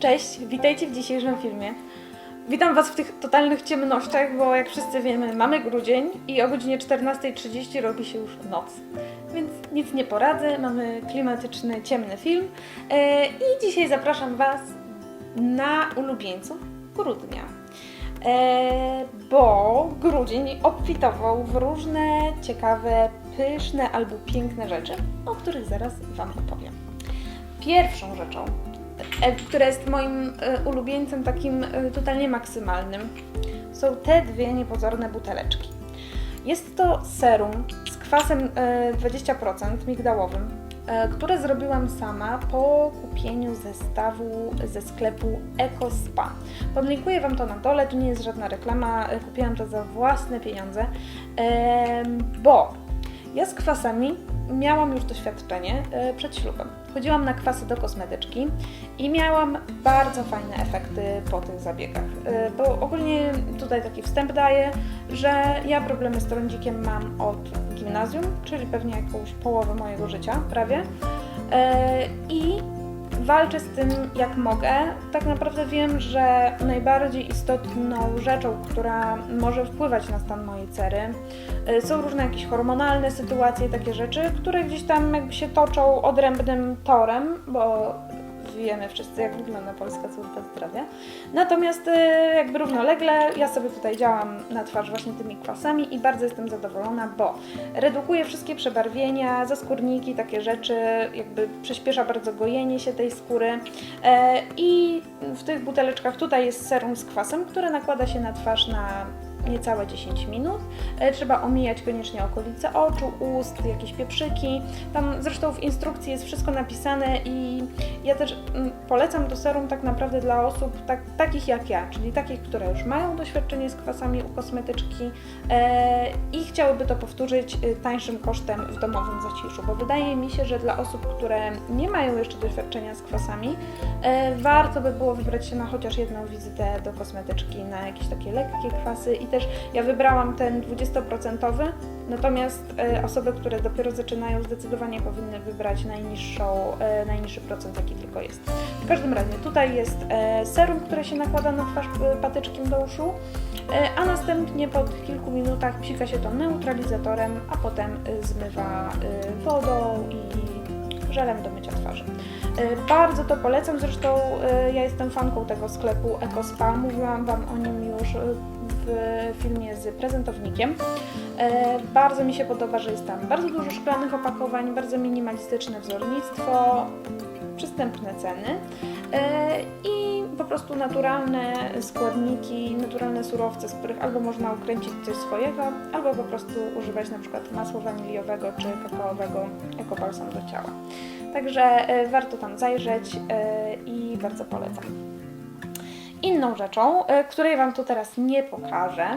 Cześć, witajcie w dzisiejszym filmie. Witam Was w tych totalnych ciemnościach, bo jak wszyscy wiemy, mamy grudzień i o godzinie 14.30 robi się już noc. Więc nic nie poradzę, mamy klimatyczny, ciemny film. E, I dzisiaj zapraszam Was na ulubieńców grudnia. E, bo grudzień obfitował w różne ciekawe, pyszne albo piękne rzeczy, o których zaraz Wam opowiem. Pierwszą rzeczą, e, która jest moim e, ulubieńcem takim e, totalnie maksymalnym, są te dwie niepozorne buteleczki. Jest to serum z kwasem e, 20% migdałowym, które zrobiłam sama po kupieniu zestawu ze sklepu EcoSpa. Podlinkuję Wam to na dole, to nie jest żadna reklama, kupiłam to za własne pieniądze, bo ja z kwasami miałam już doświadczenie przed ślubem. Chodziłam na kwasy do kosmetyczki i miałam bardzo fajne efekty po tych zabiegach. E, Bo ogólnie tutaj taki wstęp daję, że ja problemy z trądzikiem mam od gimnazjum, czyli pewnie jakąś połowę mojego życia prawie. E, I walczę z tym jak mogę. Tak naprawdę wiem, że najbardziej istotną rzeczą, która może wpływać na stan mojej cery, y, są różne jakieś hormonalne sytuacje, takie rzeczy, które gdzieś tam jakby się toczą odrębnym torem, bo wiemy wszyscy, jak wygląda Polska Służba Zdrowia. Natomiast y, jakby równolegle ja sobie tutaj działam na twarz właśnie tymi kwasami i bardzo jestem zadowolona, bo redukuje wszystkie przebarwienia, zaskórniki, takie rzeczy, jakby przyspiesza bardzo gojenie się tej skóry. E, I w tych buteleczkach tutaj jest serum z kwasem, które nakłada się na twarz na niecałe 10 minut. E, Trzeba omijać koniecznie okolice oczu, ust, jakieś pieprzyki. Tam zresztą w instrukcji jest wszystko napisane i ja też mm, polecam to serum tak naprawdę dla osób tak, takich jak ja, czyli takich, które już mają doświadczenie z kwasami u kosmetyczki e, i chciałyby to powtórzyć y, tańszym kosztem w domowym zaciszu, bo wydaje mi się, że dla osób, które nie mają jeszcze doświadczenia z kwasami, e, warto by było wybrać się na chociaż jedną wizytę do kosmetyczki na jakieś takie lekkie kwasy i też ja wybrałam ten 20%, natomiast e, osoby, które dopiero zaczynają zdecydowanie powinny wybrać najniższą, e, najniższy procent jaki tylko jest. W każdym razie tutaj jest e, serum, które się nakłada na twarz patyczkiem do uszu, a następnie po kilku minutach psika się to neutralizatorem, a potem zmywa wodą i żelem do mycia twarzy. Bardzo to polecam, zresztą ja jestem fanką tego sklepu EcoSpa, mówiłam Wam o nim już w filmie z prezentownikiem. E, Bardzo mi się podoba, że jest tam bardzo dużo szklanych opakowań, bardzo minimalistyczne wzornictwo, przystępne ceny e, i po prostu naturalne składniki, naturalne surowce, z których albo można ukręcić coś swojego, albo po prostu używać na przykład masła waniliowego czy kakaowego jako balsam do ciała. Także e, warto tam zajrzeć i bardzo polecam. Inną rzeczą, e, której Wam tu teraz nie pokażę,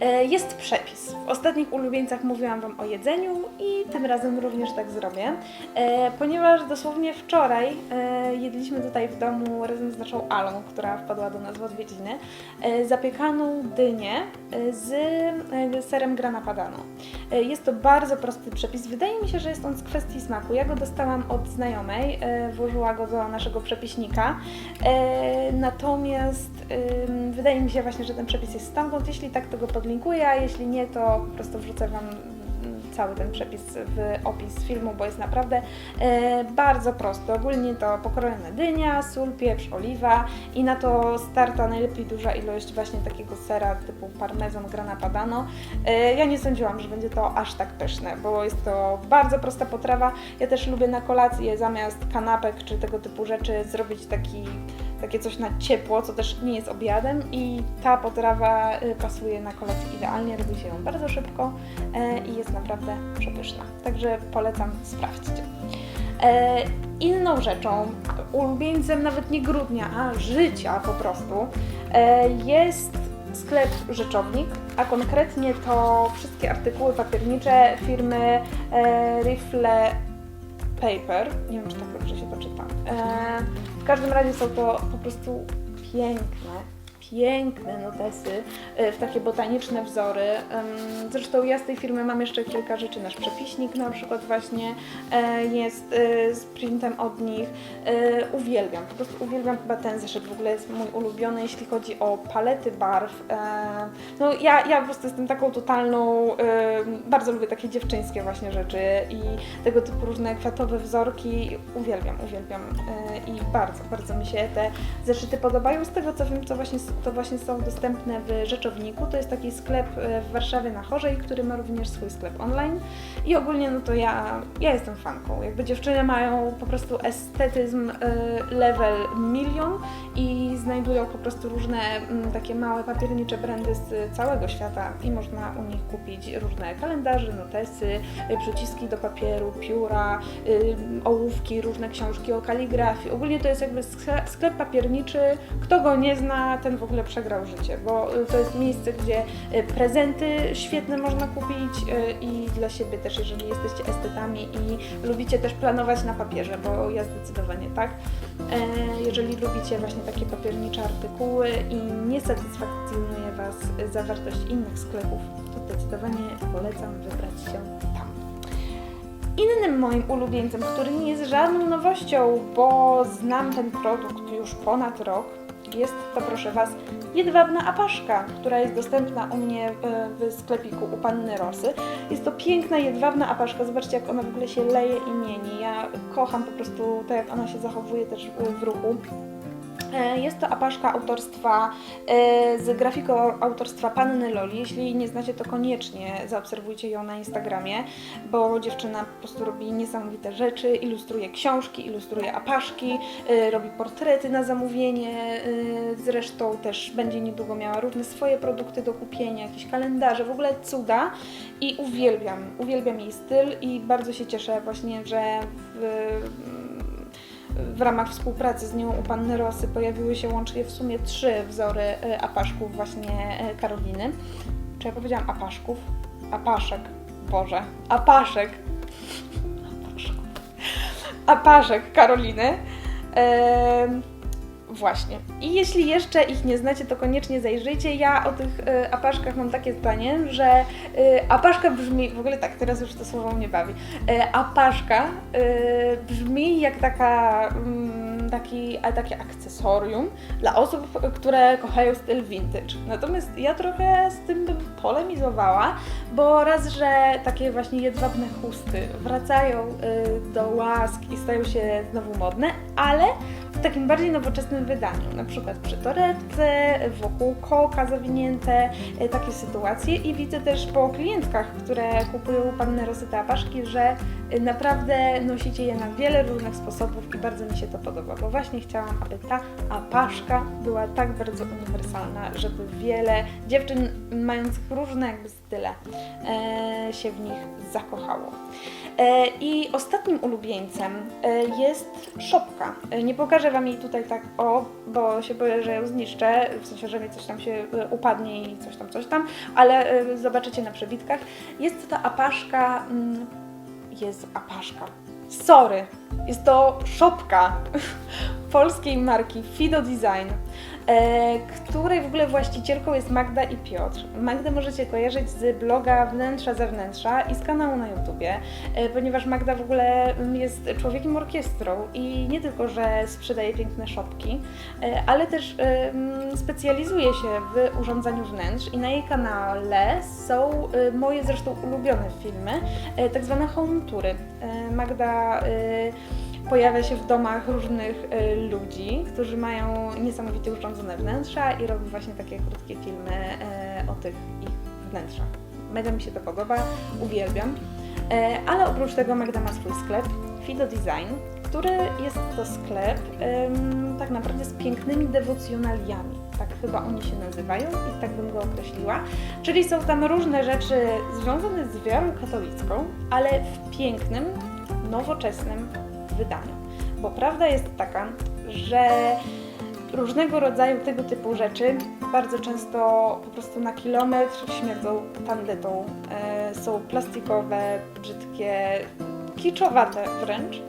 e, jest przepis. W ostatnich ulubieńcach mówiłam Wam o jedzeniu i tym razem również tak zrobię, e, ponieważ dosłownie wczoraj jedliśmy tutaj w domu razem z naszą Alą, która wpadła do nas w odwiedziny, zapiekaną dynię z serem grana padano. E, Jest to bardzo prosty przepis. Wydaje mi się, że jest on z kwestii smaku. Ja go dostałam od znajomej, e, włożyła go do naszego przepiśnika. E, Natomiast wydaje mi się właśnie, że ten przepis jest stamtąd. Jeśli tak, to go podlinkuję, a jeśli nie, to po prostu wrzucę Wam cały ten przepis w opis filmu, bo jest naprawdę e, bardzo prosty. Ogólnie to pokrojona dynia, sól, pieprz, oliwa i na to starta najlepiej duża ilość właśnie takiego sera typu parmezan, grana padano. E, ja nie sądziłam, że będzie to aż tak pyszne, bo jest to bardzo prosta potrawa. Ja też lubię na kolację zamiast kanapek czy tego typu rzeczy zrobić taki takie coś na ciepło, co też nie jest obiadem i ta potrawa y, pasuje na kolację idealnie, robi się ją bardzo szybko e, i jest naprawdę przepyszna. Także polecam, sprawdźcie. Inną rzeczą, ulubieńcem nawet nie grudnia, a życia po prostu, e, jest sklep Rzeczownik, a konkretnie to wszystkie artykuły papiernicze firmy e, Rifle Paper. Nie wiem, czy tak dobrze się to czyta. W każdym razie są to po prostu piękne, piękne notesy e, w takie botaniczne wzory. Zresztą ja z tej firmy mam jeszcze kilka rzeczy. Nasz przepiśnik na przykład właśnie e, jest e, z printem od nich. Uwielbiam, po prostu uwielbiam chyba ten zeszyt. W ogóle jest mój ulubiony, jeśli chodzi o palety barw. No ja, ja po prostu jestem taką totalną, bardzo lubię takie dziewczyńskie właśnie rzeczy i tego typu różne kwiatowe wzorki. Uwielbiam, uwielbiam i bardzo, bardzo mi się te zeszyty podobają. Z tego co wiem, to właśnie, to właśnie są dostępne w Rzeczowniku. To jest taki sklep e, w Warszawie na Chorzej, który ma również swój sklep online. I ogólnie no to ja, ja jestem fanką. Jakby dziewczyny mają po prostu estetyzm e, level milion i znajdują po prostu różne mm, takie małe papiernicze brandy z całego świata i można u nich kupić różne kalendarze, notesy, y, przyciski do papieru, pióra, y, ołówki, różne książki o kaligrafii. Ogólnie to jest jakby skle- sklep papierniczy. Kto go nie zna, ten w ogóle przegrał życie, bo y, to jest miejsce, gdzie y, prezenty świetne można kupić y, i dla siebie też, jeżeli jesteście estetami i lubicie też planować na papierze, bo ja zdecydowanie tak. E, Jeżeli lubicie właśnie takie papiernicze artykuły i nie satysfakcjonuje Was zawartość innych sklepów, to zdecydowanie polecam wybrać się tam. Innym moim ulubieńcem, który nie jest żadną nowością, bo znam ten produkt już ponad rok, jest to proszę Was jedwabna apaszka, która jest dostępna u mnie w sklepiku u Panny Rosy. Jest to piękna jedwabna apaszka, zobaczcie jak ona w ogóle się leje i mieni. Ja kocham po prostu to jak ona się zachowuje też w ruchu. E, Jest to apaszka autorstwa e, z grafiką autorstwa Panny Loli. Jeśli nie znacie, to koniecznie zaobserwujcie ją na Instagramie, bo dziewczyna po prostu robi niesamowite rzeczy, ilustruje książki, ilustruje apaszki, e, robi portrety na zamówienie. Zresztą też będzie niedługo miała różne swoje produkty do kupienia, jakieś kalendarze, w ogóle cuda. I uwielbiam, uwielbiam jej styl i bardzo się cieszę właśnie, że w, w ramach współpracy z nią u Panny Rosy pojawiły się łącznie w sumie trzy wzory e, apaszków właśnie e, Karoliny. Czy ja powiedziałam apaszków? Apaszek. Boże. Apaszek. Apaszek Karoliny. Właśnie. I jeśli jeszcze ich nie znacie, to koniecznie zajrzyjcie. Ja o tych e, apaszkach mam takie zdanie, że e, apaszka brzmi, w ogóle tak, teraz już to słowo mnie bawi. E, apaszka e, brzmi jak taka, mm, taki, takie akcesorium dla osób, które kochają styl vintage. Natomiast ja trochę z tym bym polemizowała, bo raz, że takie właśnie jedwabne chusty wracają do łask i stają się znowu modne, ale w takim bardziej nowoczesnym wydaniu, na przykład przy torebce, wokół kołka zawinięte, e, takie sytuacje i widzę też po klientkach, które kupują u Panny Rosy te apaszki, że e, naprawdę nosicie je na wiele różnych sposobów i bardzo mi się to podoba, bo właśnie chciałam, aby ta apaszka była tak bardzo uniwersalna, żeby wiele dziewczyn mających różne jakby style e, się w nich zakochało. E, I ostatnim ulubieńcem e, jest szopka. E, Nie pokażę Wam jej tutaj tak o, bo się boję, że ją zniszczę, w sensie, że mi coś tam się upadnie i coś tam, coś tam, ale zobaczycie na przebitkach. Jest to apaszka, mm, jest apaszka, sorry, jest to szopka polskiej marki Fido Design, e, której w ogóle właścicielką jest Magda i Piotr. Magdę możecie kojarzyć z bloga Wnętrza Zewnętrza i z kanału na YouTubie, e, ponieważ Magda w ogóle mm, jest człowiekiem orkiestrą i nie tylko, że sprzedaje piękne szopki, e, ale też mm, specjalizuje się w urządzaniu wnętrz i na jej kanale są moje zresztą ulubione filmy, tak zwane home tury. Magda pojawia się w domach różnych e, ludzi, którzy mają niesamowicie urządzone wnętrza i robi właśnie takie krótkie filmy e, o tych ich wnętrzach. Mega mi się to podoba, uwielbiam. E, ale oprócz tego Magda ma swój sklep Fido Design, który jest to sklep em, tak naprawdę z pięknymi dewocjonaliami. Tak chyba oni się nazywają i tak bym go określiła. Czyli są tam różne rzeczy związane z wiarą katolicką, ale w pięknym, nowoczesnym wydaniu. Bo prawda jest taka, że różnego rodzaju tego typu rzeczy bardzo często po prostu na kilometr śmierdzą tandetą. E, są plastikowe, brzydkie, kiczowate wręcz.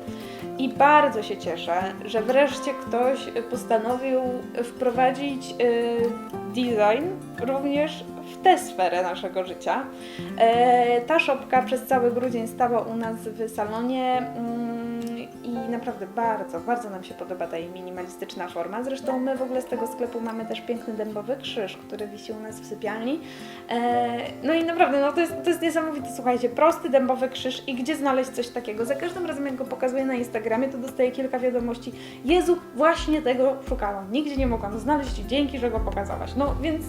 I bardzo się cieszę, że wreszcie ktoś postanowił wprowadzić y, design również w tę sferę naszego życia. E, Ta szopka przez cały grudzień stała u nas w salonie mm, i naprawdę bardzo, bardzo nam się podoba ta jej minimalistyczna forma. Zresztą my w ogóle z tego sklepu mamy też piękny dębowy krzyż, który wisi u nas w sypialni. E, No i naprawdę, no to jest, to jest niesamowite, słuchajcie, prosty dębowy krzyż i gdzie znaleźć coś takiego? Za każdym razem jak go pokazuję na Instagramie, to dostaję kilka wiadomości. Jezu, właśnie tego szukałam, nigdzie nie mogłam znaleźć, dzięki, że go pokazałaś. No więc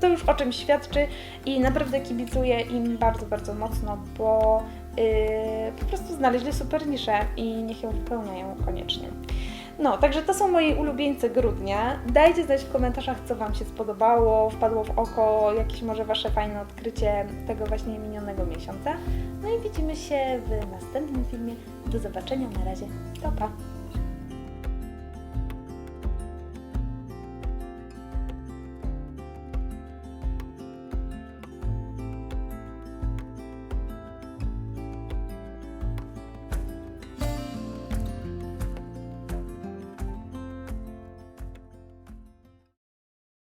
to już o czym świadczy i naprawdę kibicuję im bardzo, bardzo mocno, bo yy, po prostu znaleźli super niszę i niech ją wypełniają koniecznie. No, także to są moi ulubieńcy grudnia. Dajcie znać w komentarzach, co Wam się spodobało, wpadło w oko, jakieś może Wasze fajne odkrycie tego właśnie minionego miesiąca. No i widzimy się w następnym filmie. Do zobaczenia, na razie. Pa, pa!